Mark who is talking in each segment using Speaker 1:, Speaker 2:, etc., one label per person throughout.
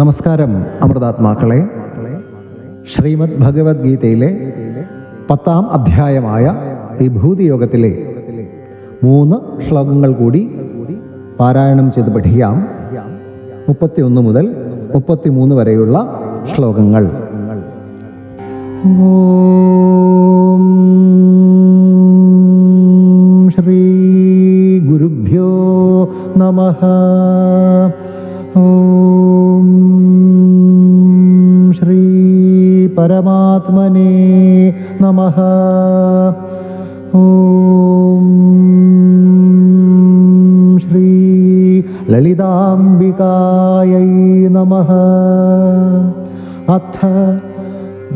Speaker 1: നമസ്കാരം അമൃതാത്മാക്കളെ. ശ്രീമദ് ഭഗവത്ഗീതയിലെ പത്താം അധ്യായമായ വിഭൂതിയോഗത്തിലെ മൂന്ന് ശ്ലോകങ്ങൾ കൂടി പാരായണം ചെയ്ത് പഠിക്കാം. മുപ്പത്തിയൊന്ന് മുതൽ മുപ്പത്തിമൂന്ന് വരെയുള്ള ശ്ലോകങ്ങൾ. ഓം ശ്രീ ഗുരുഭ്യോ നമ ലളിതാംബികായൈ നമ അഥ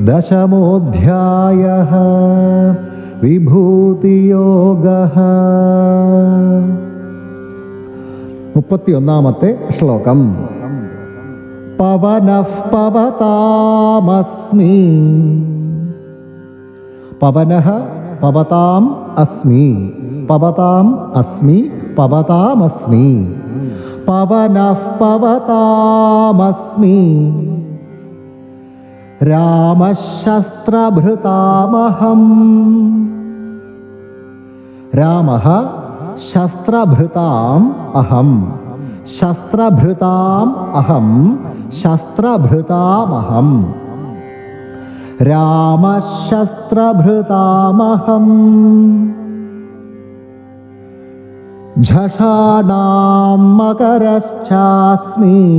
Speaker 1: दशमोऽध्यायः വിഭൂതിയോഗ മുപ്പത്തിയൊന്നാമത്തെ ശ്ലോകം പവനഃ പവതാമസ്മി പവനഃ പവതാം അസ്മി പവതാം അസ്മി പവതാമസ്മി പവനഃ പവതാമസ്മി രാമശസ്ത്രഭൃതാമഹം രാമः ശസ്ത്രഭൃതാം അഹം ശസ്ത്രഭൃതാം അഹം ശസ്ത്രഭൃതാമഹം രാമശസ്ത്രഭൃതാമഹം झषाणां मकरश्चास्मि।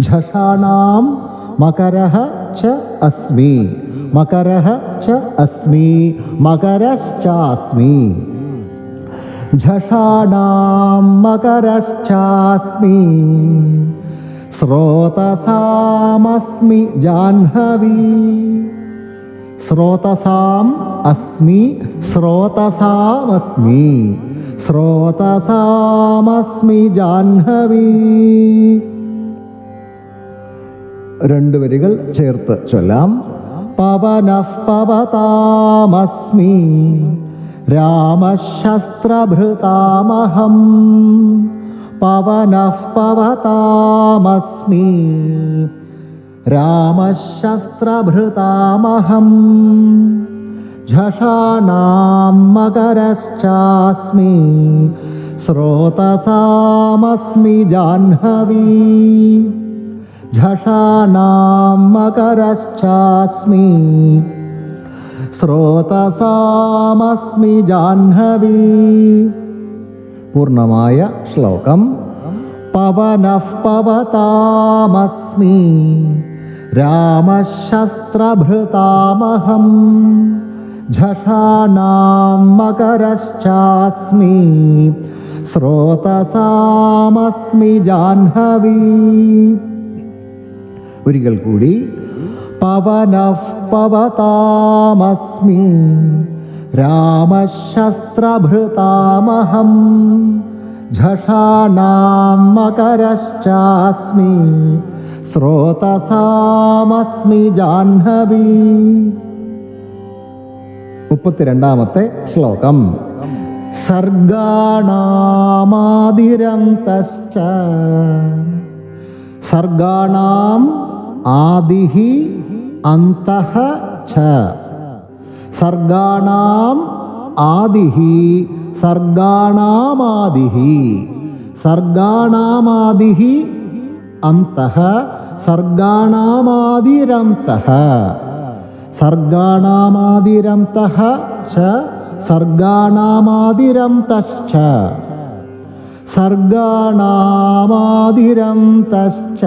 Speaker 1: झषाणां मकरः च अस्मि। मकरः च अस्मि। मकरश्चास्मि। झषाणां मकरश्चास्मि। स्रोतसामस्मि जाह्नवी। स्रोतसाम् अस्मि स्रोतसामस्मि സ്രോതസാമസ്മി ജാഹ്നവി. രണ്ട് വരികൾ ചേർത്ത് ചൊല്ലാം. പവന പവതാമസ്മി. രാമശസ്ത്രഭൃതാമഹം. പവന പവതാമസ്മി. രാമശസ്ത്രഭൃതാമഹം. झषाणां मकरश्चास्मि श्रोतसामस्मि जाह्नवी। झषाणां मकरश्चास्मि स्रोतसामस्मि जाह्नवी। पूर्णमाय श्लोकं पवनः पवतामस्मि रामशस्त्रभृतामहम् झषाणां मकरश्चास्मि സ്രോതസാമസ്മി ജാഹ്നവി ഒരിക്കൽ കൂടി പവനഃ പവതാമസ്മി രാമശസ്ത്രഭൃതാമഹം झषाणां मकरश्चास्मि സ്രോതസാമസ്മി ജാഹ്നവി മുപ്പത്തിരണ്ടാമത്തെ ശ്ലോകം. സർഗാണാമാതിരന്തശ്ച. സർഗാണാം ആദിഹി അന്തഃ ച. സർഗാണാം ആദിഃ സർഗാണാമാദിഹി. സർഗാണാമാദിഃ അന്തഃ. സർഗാണാമാദിരന്തഃ തഹ ച സർഗാണാമാദിരന്തശ്ച സർഗാണാമാദിരന്തശ്ച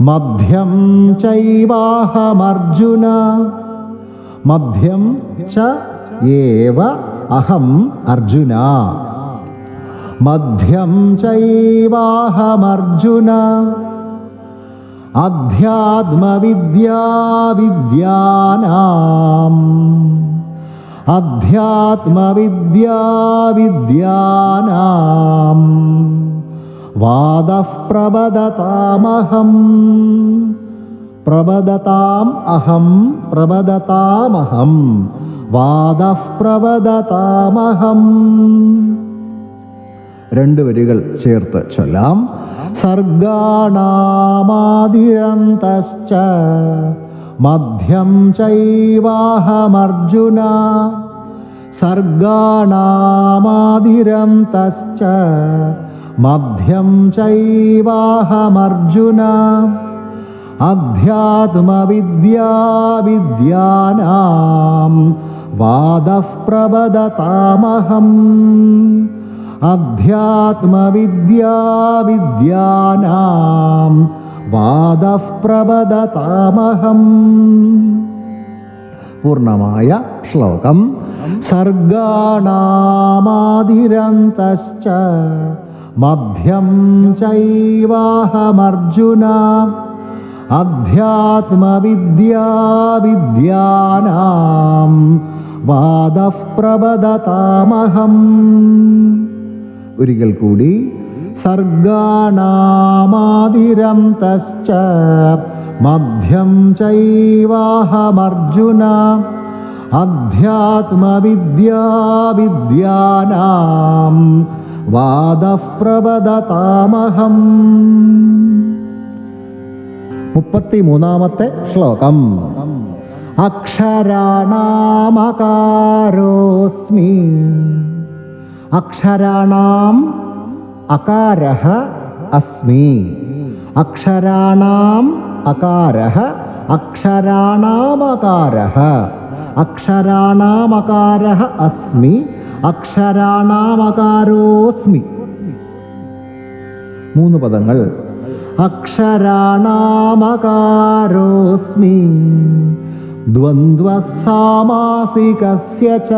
Speaker 1: മധ്യം ചൈവാഹമർജുന. മധ്യം ച ഏവ അഹം അർജുന. മധ്യം ചൈവാഹമർജുന. അധ്യാത്മവിദ്യാവിദ്യാനാം. അധ്യാത്മവിദ്യാവിദ്യാനാം. വാദഃ പ്രബദതാമഹം പ്രബദതാം അഹം പ്രബദതാമഹം വാദഃ പ്രബദതാമഹം രണ്ട് വരികൾ ചേർത്ത് ചൊല്ലാം. സർഗാണാമാതിരന്തശ്ച. മധ്യം ചൈവാഹമർജുന. സർഗാണാമാതിരന്തശ്ച. മധ്യം ചൈവാഹമർജുന. അധ്യാത്മവിദ്യാവിദ്യാനാം വാദഃ പ്രവദതാമഹം അധ്യാത്മവിദ്യാവിദ്യാനാം വാദഃ പ്രവദതാമഹം പൂർണമായ ശ്ലോകം. സർഗാണാമാതിരന്തശ്ച മധ്യം ചൈവാഹമർജുന അധ്യാത്മവിദ്യാവിദ്യാനാം വാദഃ പ്രവദതാമഹം ഒരിക്കൽ കൂടി. സർഗാണാമാതിരന്തശ്ച മധ്യം ചൈവാഹമർജുന അധ്യാത്മവിദ്യാവിദ്യാനാം വാദഃ പ്രവദതാമഹം മുപ്പത്തിമൂന്നാമത്തെ ശ്ലോകം. അക്ഷരാണാമകാരോസ്മി. അക്ഷരാണാം അകാര അസ്മി. അക്ഷരാണാം അകാര അക്ഷരാണാമകാര അക്ഷരാണാമകാര അസ്മി അക്ഷരാണാമകാരോസ്മി. മൂന്ന് പദങ്ങൾ. അക്ഷരാണാമകാരോസ്മി. ദ്വന്ദ്വസാമാസികസ്യ ച.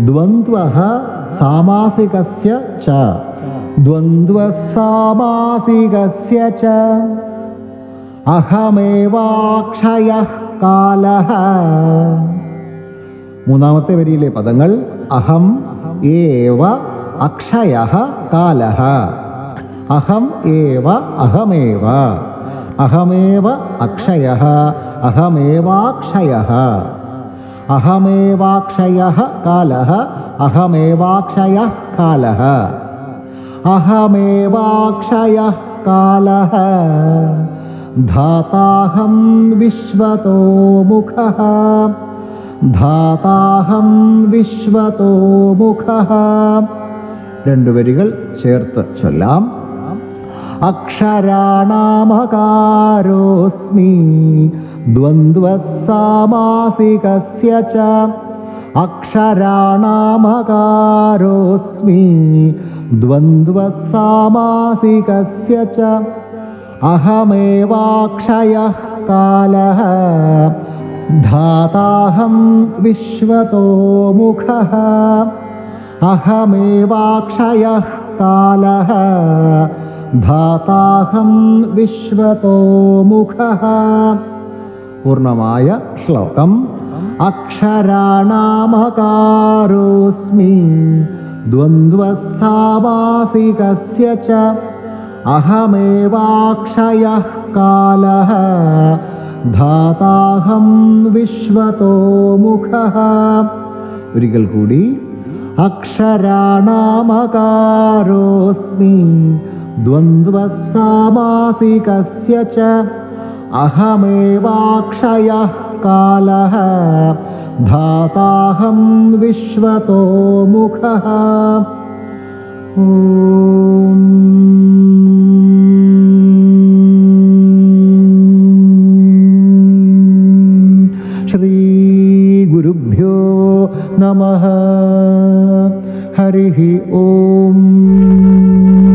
Speaker 1: ദ്വന്ദ്വഃ സാമാസികസ്യ ച. ദ്വന്ദ്വസാമാസികസ്യ ച. അഹമേവാക്ഷയ കാലഹ മൂന്നാമത്തെ വരിയിലെ പദങ്ങൾ അഹം ഏവ അക്ഷയ കാലഹ അഹം ഏവ അഹമേവ. അഹമേവ അക്ഷയ. അഹമേവാക്ഷയ. അഹമേവാക്ഷയ കാലഃ അഹമേവാക്ഷയ കാലഃ. അഹമേവാക്ഷയ കാലഹ ധാതാഹം വിശ്വതോ മുഖ. ധാതാഹം വിശ്വതോ മുഖ. രണ്ടു വരികൾ ചേർത്ത് ചൊല്ലാം. അക്ഷരാണാമകാരോസ്മി. ദ്വന്ദ്വസാമാസികസ്യ ച. അക്ഷരാണാമകാരോസ്മി ദ്വന്ദ്വസാമാസികസ്യ ച. അഹമേവാക്ഷയഃ കാലഃ. ധാതാഹം വിശ്വതോ മുഖഃ. അഹമേവാക്ഷയഃ കാലഃ. ധാതാഹം വിശ്വതോ മുഖഃ. പൂർണമായ ശ്ലോകം. അക്ഷരാണാമകാരോസ്മി ദ്വന്ദ്വസാവാസികസ്യ ച അഹമേവാക്ഷയ കാല ധാതാഹം വിശ്വതോ മുഖ. ഒരിക്കൽ കൂടി. അക്ഷരാണാമകാരോസ്മി ദ്വന്ദ്വസാമാസികസ്യ ച अहमेवाक्षयः कालः धाताहं विश्वतो मुखः। श्रीगुरुभ्यो नमः। हरिः ओम्।